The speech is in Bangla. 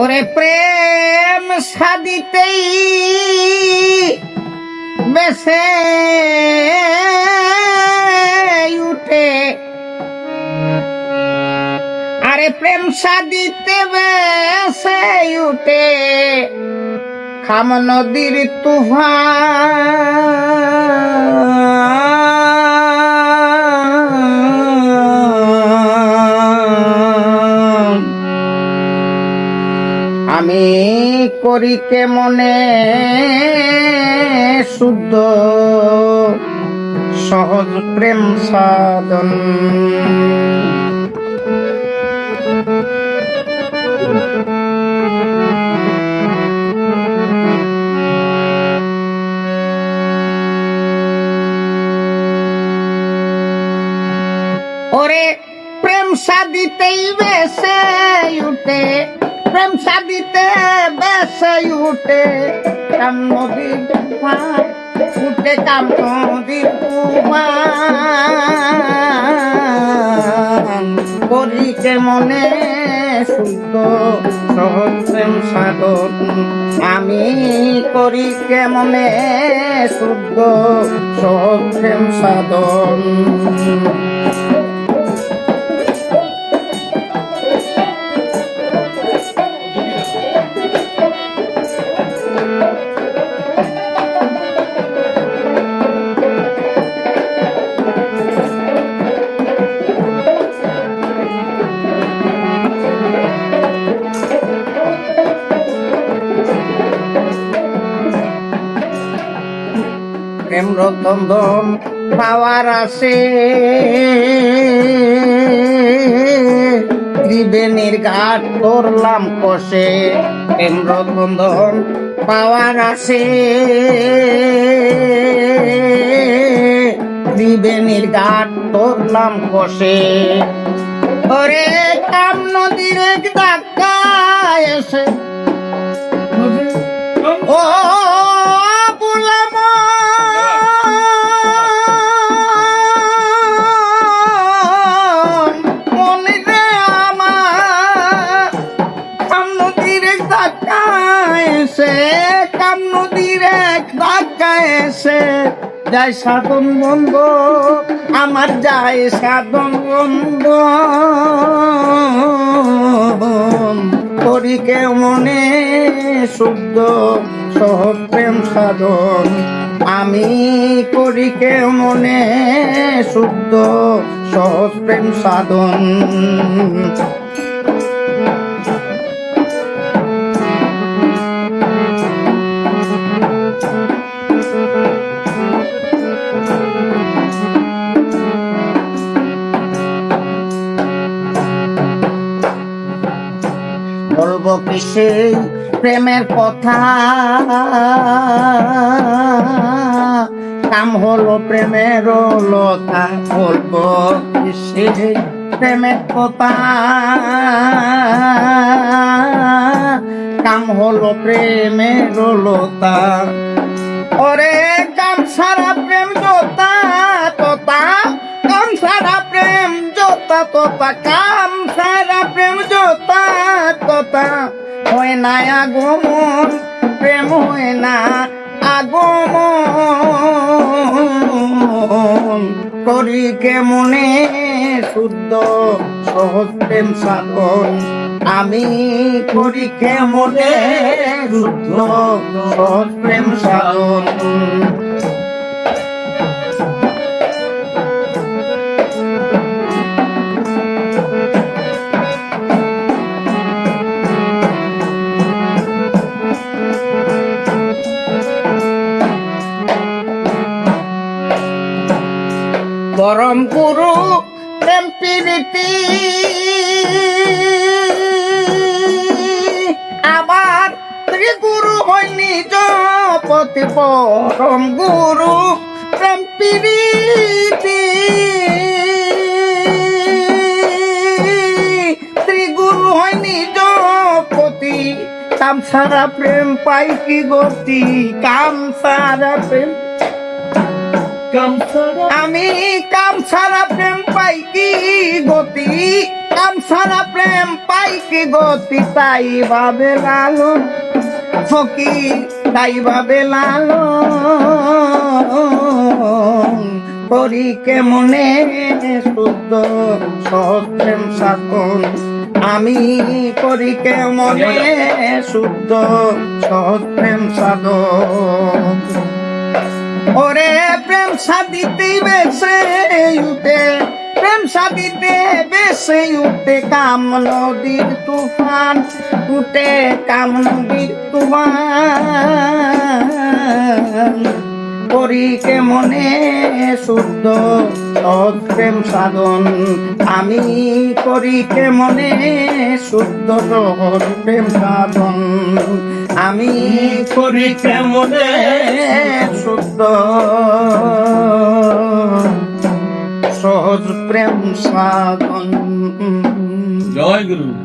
ওরে প্রেম সাদিতেই বেসে উঠে। আরে প্রেম সাদিতে বেসে উঠে। খাম নদীর তুফান আমি করি কে মনে শুদ্ধ সহজ প্রেম সাধন? ওরে প্রেম সাদিতেই বেসে উঠে প্রেম সাদিতে বেসে উঠে কাম উঠে কাম তুফান মনে শুদ্ধ সহজ প্রেম সাধন আমি করি কে মনে শুদ্ধ সহজ প্রেম সাধন প্রেম পাওয়ার আছে ত্রিবেণীর ঘাট করলাম কষে, প্রেম পাওয়ার আছে ত্রিবেণীর ঘাট করলাম কষে। ওরে কাম নদীর ধাক্কা এসে যায় সাধন বন্ধ, আমার যায় সাধন বন্ধ। করিকে মনে শুদ্ধ সহজ প্রেম সাধন? আমি করিকে মনে শুদ্ধ সহজ প্রেম সাধন? বলব কি সেই প্রেমের কথা। কাম হলো প্রেমের লতা। বলব কি সেই প্রেমের কথা। কাম হলো প্রেমের লতা। ওরে কাম সারা প্রেম জোতা, তোতা। কাম সারা প্রেম জোতা, তোতা। তোতা হয় না আগমন, প্রেম হয় না আগমন। করি কে মনে শুদ্ধ, সহজ প্রেম সাধন? আমি করি কে মনে শুদ্ধ, সহজ প্রেম সাধন? পরম গুরু প্রেম প্রীতি। আবার ত্রিগুরু হয় নিজ পতি পরম গুরু প্রেম প্রীতি। ত্রিগুরু হয় নিজ পতি কাম সারা প্রেম পাই কি গতি? কাম সারা প্রেম আমি কাম ছাড়া প্রেম পাই কি গতি? কাম ছাড়া প্রেম পাই কি গতি? তাই ভাবে লালো ফকি, তাই ভাবে লালো করি কেমনে শুদ্ধ, সহজ প্রেম সাধন? আমি করি কেমনে শুদ্ধ, সহজ প্রেম সাধন? ওরে প্রেম সাদিতে বেসে উঠে, প্রেম সাদিতে বেসে উঠে কাম নদীর তুফান, উঠে কাম নদীর তুফান। করি কে মনে শুদ্ধ সৎ প্রেম সাধন? আমি করি কে মনে শুদ্ধ সৎ প্রেম সাধন? আমি করি কে মনে সহজ প্রেম সাধন। জয় গুরু।